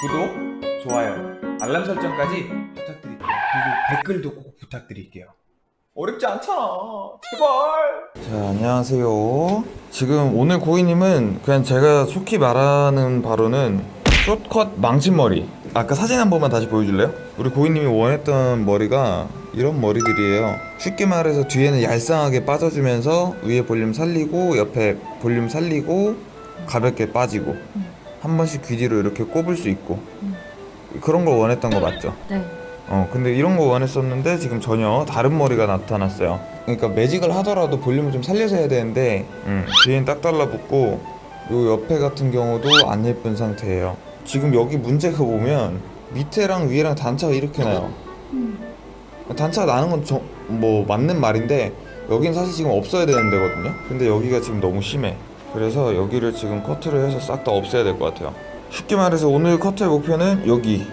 구독, 좋아요, 알람 설정까지 부탁드릴게요. 그리고 댓글도 꼭 부탁드릴게요. 어렵지 않잖아. 제발. 자, 안녕하세요. 지금 오늘 고객님은 그냥 제가 속히 말하는 바로는 숏컷 망친머리. 아까 사진 한 번만 다시 보여줄래요? 우리 고객님이 원했던 머리가 이런 머리들이에요. 쉽게 말해서 뒤에는 얄쌍하게 빠져주면서 위에 볼륨 살리고 옆에 볼륨 살리고 가볍게 빠지고 한 번씩 귀 뒤로 이렇게 꼽을 수 있고. 그런 걸 원했던 거 맞죠? 네. 어 근데 이런 거 원했었는데 지금 전혀 다른 머리가 나타났어요. 그러니까 매직을 하더라도 볼륨을 좀 살려서 해야 되는데 음, 뒤엔 딱 달라붙고 요 옆에 같은 경우도 안 예쁜 상태예요. 지금 여기 문제가 보면 밑에랑 위에랑 단차가 이렇게 나요. 단차가 나는 건 뭐 맞는 말인데 여긴 사실 지금 없어야 되는 데거든요. 근데 여기가 지금 너무 심해 그래서 여기를 지금 커트를 해서 싹 다 없애야 될 것 같아요. 쉽게 말해서 오늘 커트의 목표는 여기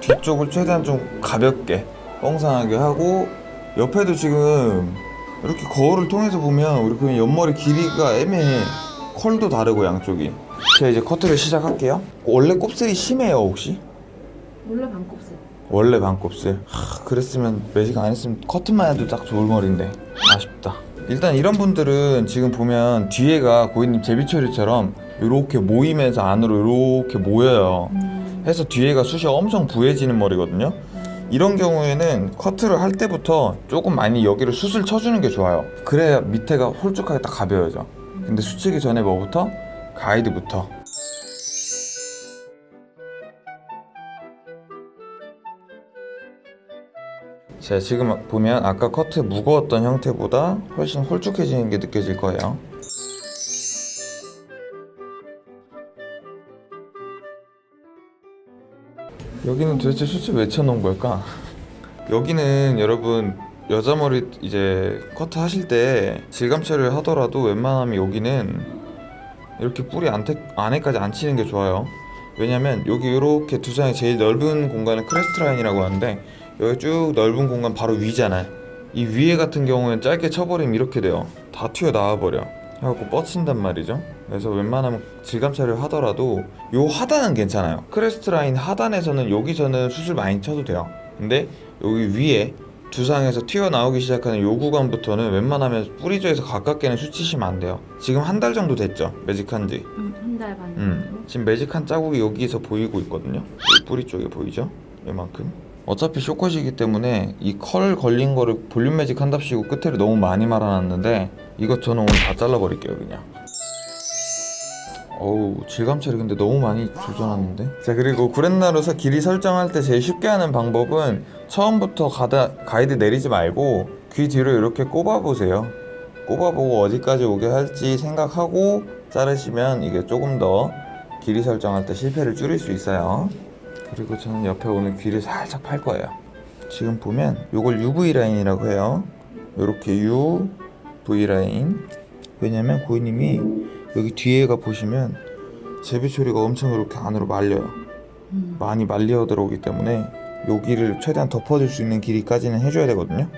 뒤쪽을 최대한 좀 가볍게 뻥상하게 하고 옆에도 지금 이렇게 거울을 통해서 보면 우리 보면 옆머리 길이가 애매해. 컬도 다르고 양쪽이. 제가 이제 커트를 시작할게요. 원래 곱슬이 심해요 혹시? 원래 반곱슬. 원래 반곱슬? 하, 그랬으면 매직 안 했으면 커트만 해도 딱 좋을 머리인데. 아쉽다 일단 이런 분들은 지금 보면 뒤에가 고객님 제비처리처럼 이렇게 모이면서 안으로 이렇게 모여요. 해서 뒤에가 숱이 엄청 부해지는 머리거든요. 이런 경우에는 커트를 할 때부터 조금 많이 여기를 숱을 쳐주는 게 좋아요. 그래야 밑에가 홀쭉하게 딱 가벼워져. 근데 수치기 전에 뭐부터? 가이드부터 자 지금 보면 아까 커트 무거웠던 형태보다 훨씬 홀쭉해지는 게 느껴질 거예요 여기는 도대체 수치 왜 쳐놓은 걸까? 여기는 여러분 여자 머리 이제 커트 하실 때 질감 처리를 하더라도 웬만하면 여기는 이렇게 뿌리 안테, 안에까지 안 치는 게 좋아요. 왜냐면 여기 이렇게 두 장의 제일 넓은 공간을 크레스트 라인이라고 하는데 여기 쭉 넓은 공간 바로 위잖아요. 이 위에 같은 경우는 짧게 쳐버리면 이렇게 돼요. 다 튀어 나와 버려. 해갖고 뻗친단 말이죠. 그래서 웬만하면 질감 처리를 하더라도 요 하단은 괜찮아요. 크레스트 라인 하단에서는 여기서는 수술 많이 쳐도 돼요. 근데 여기 위에 두상에서 튀어나오기 시작하는 요 구간부터는 웬만하면 뿌리조에서 가깝게는 수치시면 안 돼요. 지금 한 달 정도 됐죠? 매직한 지. 음, 한달 반. 음, 지금 매직한 자국이 여기서 보이고 있거든요. 뿌리 쪽에 보이죠? 이만큼. 어차피 쇼컷이기 때문에 이 컬 걸린 거를 볼륨 매직 한답시고 끝에를 너무 많이 말아놨는데 이것 저는 오늘 다 잘라버릴게요 그냥. 어우 질감 처리 근데 너무 많이 조져놨는데? 자 그리고 구렛나루사 길이 설정할 때 제일 쉽게 하는 방법은 처음부터 가다, 가이드 내리지 말고 귀 뒤로 이렇게 꼽아보세요. 꼽아보고 어디까지 오게 할지 생각하고 자르시면 이게 조금 더 길이 설정할 때 실패를 줄일 수 있어요 그리고 저는 옆에 오늘 귀를 살짝 팔 거예요 지금 보면 이걸 UV 라인이라고 해요 이렇게 UV 라인 왜냐면 고객님이 여기 뒤에가 보시면 제비 처리가 엄청 이렇게 안으로 말려요 음. 많이 말려 들어오기 때문에 여기를 최대한 덮어줄 수 있는 길이까지는 해줘야 되거든요.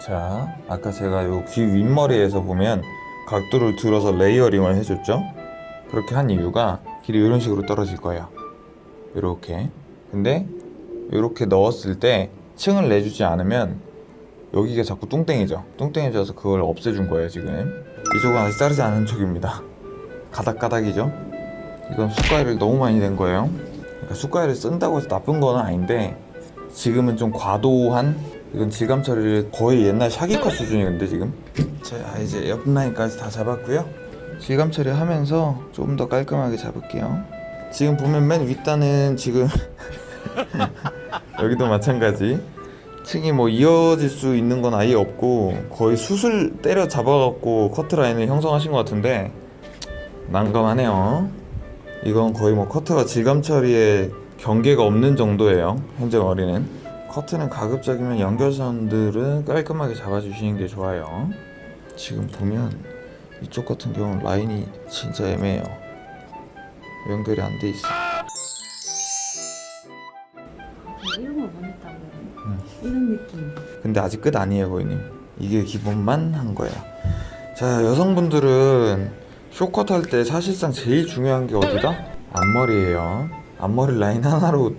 자, 아까 제가 요귀 윗머리에서 보면 각도를 들어서 레이어링을 해줬죠. 그렇게 한 이유가 길이 이런 식으로 떨어질 거예요. 이렇게. 근데 이렇게 넣었을 때 층을 내주지 않으면 여기가 자꾸 뚱땡이죠. 뚱땡이져서 그걸 없애준 거예요 지금. 이쪽은 아직 자르지 않은 쪽입니다. 가닥가닥이죠. 이건 숟가락을 너무 많이 낸 거예요. 그러니까 숟가락을 쓴다고 해서 나쁜 건 아닌데 지금은 좀 과도한 이건 질감 처리를 거의 옛날 샤기컷 수준이건데 지금. 자 이제 옆 라인까지 다 잡았고요. 질감 처리하면서 좀더 깔끔하게 잡을게요. 지금 보면 맨 윗단은 지금 여기도 마찬가지. 층이 뭐 이어질 수 있는 건 아예 없고 거의 숯을 때려 잡아갖고 커트라인을 형성하신 것 같은데 난감하네요. 이건 거의 뭐 커트가 질감 처리에 경계가 없는 정도예요. 현재 머리는. 커트는 가급적이면 연결선들은 깔끔하게 잡아주시는 게 좋아요. 지금 보면 이쪽 같은 경우는 라인이 진짜 애매해요. 연결이 안 돼 있어. 원했다고요. 이런 느낌. 근데 아직 끝 아니에요, 고객님. 이게 기본만 한 거예요. 자, 여성분들은 쇼컷 할 때 사실상 제일 중요한 게 어디다? 앞머리예요. 앞머리 라인 하나로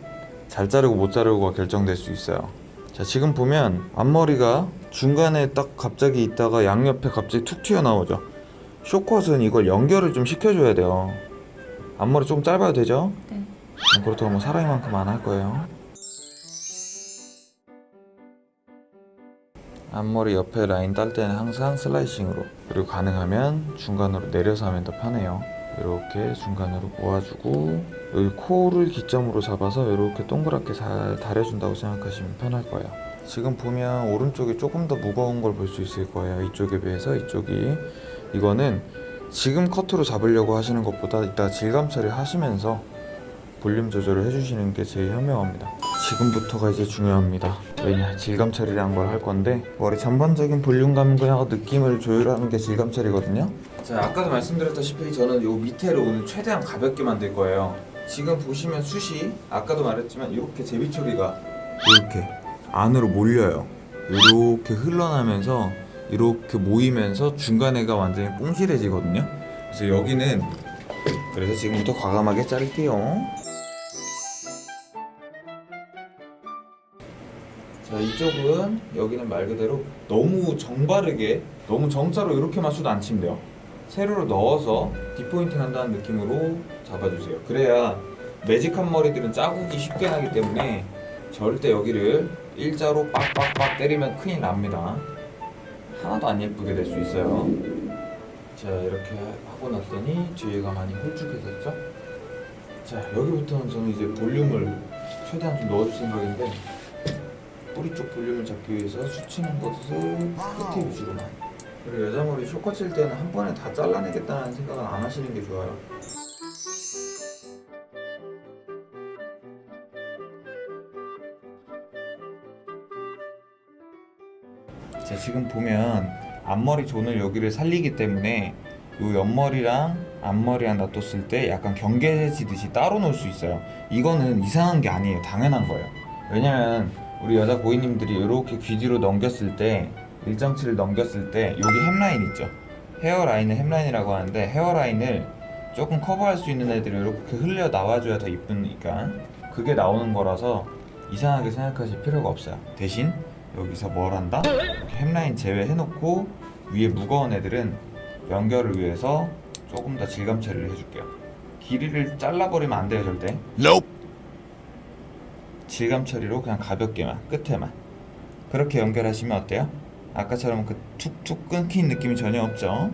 잘 자르고 못 자르고가 결정될 수 있어요. 자 지금 보면 앞머리가 중간에 딱 갑자기 있다가 양옆에 갑자기 툭 튀어나오죠. 쇼컷은 이걸 연결을 좀 시켜줘야 돼요. 앞머리 좀 짧아도 되죠? 네. 그렇다고 뭐 사람이만큼 안 할 거예요. 앞머리 옆에 라인 딸 때는 항상 슬라이싱으로 그리고 가능하면 중간으로 내려서 하면 더 편해요. 이렇게 중간으로 모아주고 여기 코를 기점으로 잡아서 이렇게 동그랗게 잘 다려준다고 생각하시면 편할 거예요. 지금 보면 오른쪽이 조금 더 무거운 걸 볼 수 있을 거예요. 이쪽에 비해서 이쪽이 이거는 지금 커트로 잡으려고 하시는 것보다 이따 질감 처리 하시면서 볼륨 조절을 해주시는 게 제일 현명합니다. 지금부터가 이제 중요합니다. 왜냐 질감 처리라는 걸 할 건데 머리 전반적인 볼륨감과 느낌을 조율하는 게 질감 처리거든요. 자 아까도 말씀드렸다시피 저는 요 밑에를 오늘 최대한 가볍게 만들 거예요. 지금 보시면 숱이 아까도 말했지만 이렇게 제비 처리가 이렇게 안으로 몰려요. 이렇게 흘러나면서 이렇게 모이면서 중간에가 완전히 뽕실해지거든요. 그래서 여기는 그래서 지금부터 과감하게 자를게요. 자 이쪽은 여기는 말 그대로 너무 정바르게 너무 정자로 이렇게 맞춰도 안 치면 돼요 세로로 넣어서 뒷포인팅 한다는 느낌으로 잡아주세요 그래야 매직한 머리들은 자국이 쉽게 나기 때문에 절대 여기를 일자로 빡빡빡 때리면 큰일 납니다 하나도 안 예쁘게 될 수 있어요. 자 이렇게 하고 났더니 뒤에가 많이 홀쭉해졌죠? 자 여기부터는 저는 이제 볼륨을 최대한 좀 넣어줄 생각인데 뿌리 쪽 볼륨을 잡기 위해서 수치는 것을 끝에 위주로만. 그리고 여자 머리 쇼컷 칠 때는 한 번에 다 잘라내겠다는 생각은 안 하시는 게 좋아요 지금 보면 앞머리 존을 여기를 살리기 때문에 요 옆머리랑 앞머리랑 놔뒀을 때 약간 경계지듯이 따로 놓을 수 있어요. 이거는 이상한 게 아니에요. 당연한 거예요. 왜냐면 우리 여자 고객님들이 이렇게 귀 뒤로 넘겼을 때 일정치를 넘겼을 때 여기 햄라인 있죠? 헤어라인을 햄라인이라고 하는데 헤어라인을 조금 커버할 수 있는 애들이 이렇게 흘려 나와줘야 더 이쁘니까 그게 나오는 거라서 이상하게 생각하실 필요가 없어요. 대신 여기서 뭘 한다? 햄라인 제외해놓고 위에 무거운 애들은 연결을 위해서 조금 더 질감 처리를 해줄게요 길이를 잘라버리면 안 돼요 절대 질감 처리로 그냥 가볍게만 끝에만 그렇게 연결하시면 어때요? 아까처럼 그 툭툭 끊긴 느낌이 전혀 없죠?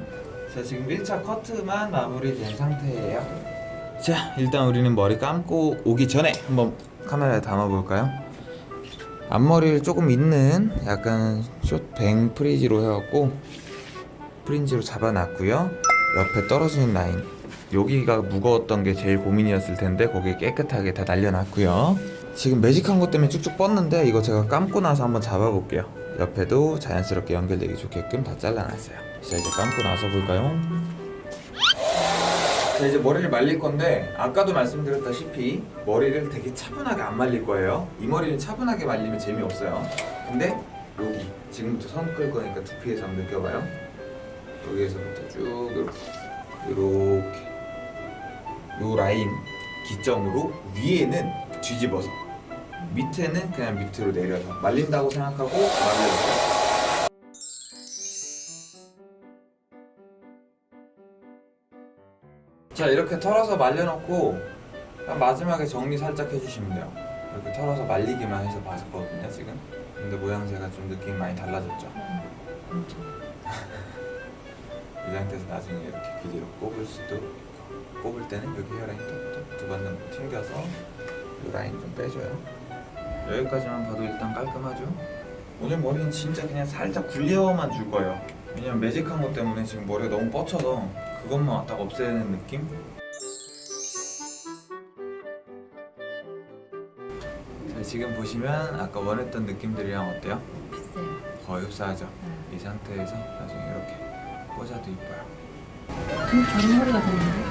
자 지금 1차 커트만 마무리된 상태예요 자 일단 우리는 머리 감고 오기 전에 한번 카메라에 담아볼까요? 앞머리를 조금 있는 약간 숏뱅 프리지로 해갖고 프린지로 잡아놨고요. 옆에 떨어지는 라인. 여기가 무거웠던 게 제일 고민이었을 텐데 거기 깨끗하게 다 날려놨고요. 지금 매직한 것 때문에 쭉쭉 뻗는데 이거 제가 감고 나서 한번 잡아볼게요. 옆에도 자연스럽게 연결되기 좋게끔 다 잘라놨어요. 자 이제 감고 나서 볼까요? 자 이제 머리를 말릴 건데 아까도 말씀드렸다시피 머리를 되게 차분하게 안 말릴 거예요. 이 머리는 차분하게 말리면 재미없어요. 근데 여기 지금부터 선끌 거니까 두피에서 한번 느껴봐요. 여기에서부터 쭉 이렇게 이렇게. 요 라인 기점으로 위에는 뒤집어서 밑에는 그냥 밑으로 내려서 말린다고 생각하고 말려주세요 자 이렇게 털어서 말려놓고 딱 마지막에 정리 살짝 해주시면 돼요. 이렇게 털어서 말리기만 해서 봤거든요 지금. 근데 모양새가 좀 느낌이 많이 달라졌죠? 이 상태에서 나중에 이렇게 귀 뒤로 꼽을 수도 있고. 꼽을 때는 여기 헤어라인 톡톡 두번 정도 튕겨서 이 라인 좀 빼줘요. 여기까지만 봐도 일단 깔끔하죠? 오늘 머리는 진짜 그냥 살짝 굴려만 줄 거예요. 왜냐면 매직한 것 때문에 지금 머리가 너무 뻗쳐서 그것만 딱 없애는 느낌? 자 지금 보시면 아까 원했던 느낌들이랑 어때요? 비싸요. 거의 흡사하죠 네. 이 상태에서 나중에 이렇게 꽂아도 이뻐요 좀 다른 머리가 됐는데?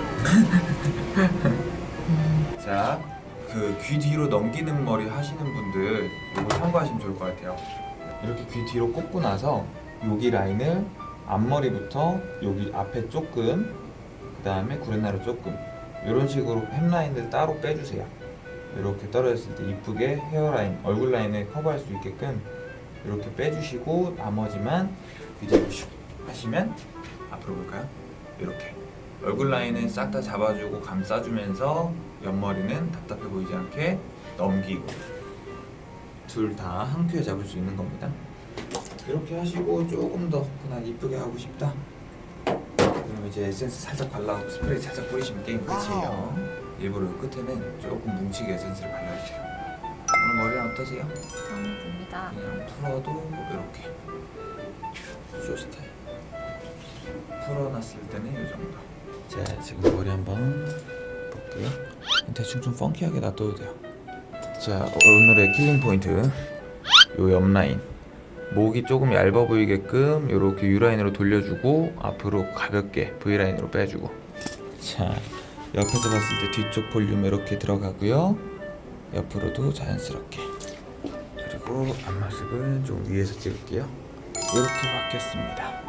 자, 그 귀 뒤로 넘기는 머리 하시는 분들 이거 참고하시면 좋을 것 같아요. 이렇게 귀 뒤로 꽂고 나서 여기 라인을 앞머리부터 여기 앞에 조금 그 다음에 구레나루 조금 이런 식으로 햄라인을 따로 빼주세요 이렇게 떨어졌을 때 이쁘게 헤어라인 얼굴 라인을 커버할 수 있게끔 이렇게 빼주시고 나머지만 그대로 슉 하시면 앞으로 볼까요? 이렇게 얼굴 라인은 싹 다 잡아주고 감싸주면서 옆머리는 답답해 보이지 않게 넘기고 둘 다 한 큐에 잡을 수 있는 겁니다. 이렇게 하시고 조금 더 그냥 이쁘게 하고 싶다. 그럼 이제 에센스 살짝 발라고 스프레이 살짝 뿌리시면 게임 끝이에요. 일부러 이 끝에는 조금 뭉치게 에센스를 발라주세요. 오늘 머리는 어떠세요? 마음에 듭니다. 그냥 풀어도 이렇게 쇼 스타일 풀어놨을 때는 이 정도 자 지금 머리 한번 볼게요 대충 좀 펑키하게 놔둬도 돼요 자 오늘의 킬링 포인트 요 옆 라인 목이 조금 얇아 보이게끔 이렇게 U라인으로 돌려주고 앞으로 가볍게 V라인으로 빼주고 자 옆에서 봤을 때 뒤쪽 볼륨 이렇게 들어가고요 옆으로도 자연스럽게 그리고 앞모습은 좀 위에서 찍을게요. 이렇게 바뀌었습니다.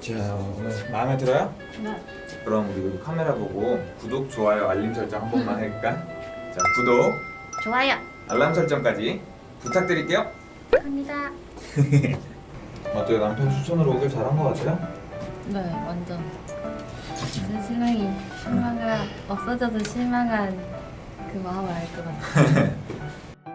자, 오늘 마음에 들어요? 네. 그럼 우리 카메라 보고 구독, 좋아요, 알림 설정 한 번만 할까? 자, 구독, 좋아요. 알람 설정까지 부탁드릴게요. 합니다. 어때요? 남편 추천으로 오길 잘한 것 같아요? 네, 완전. 제 신랑이 실망한 없어져도 실망한 그 마음을 알 것 같아요.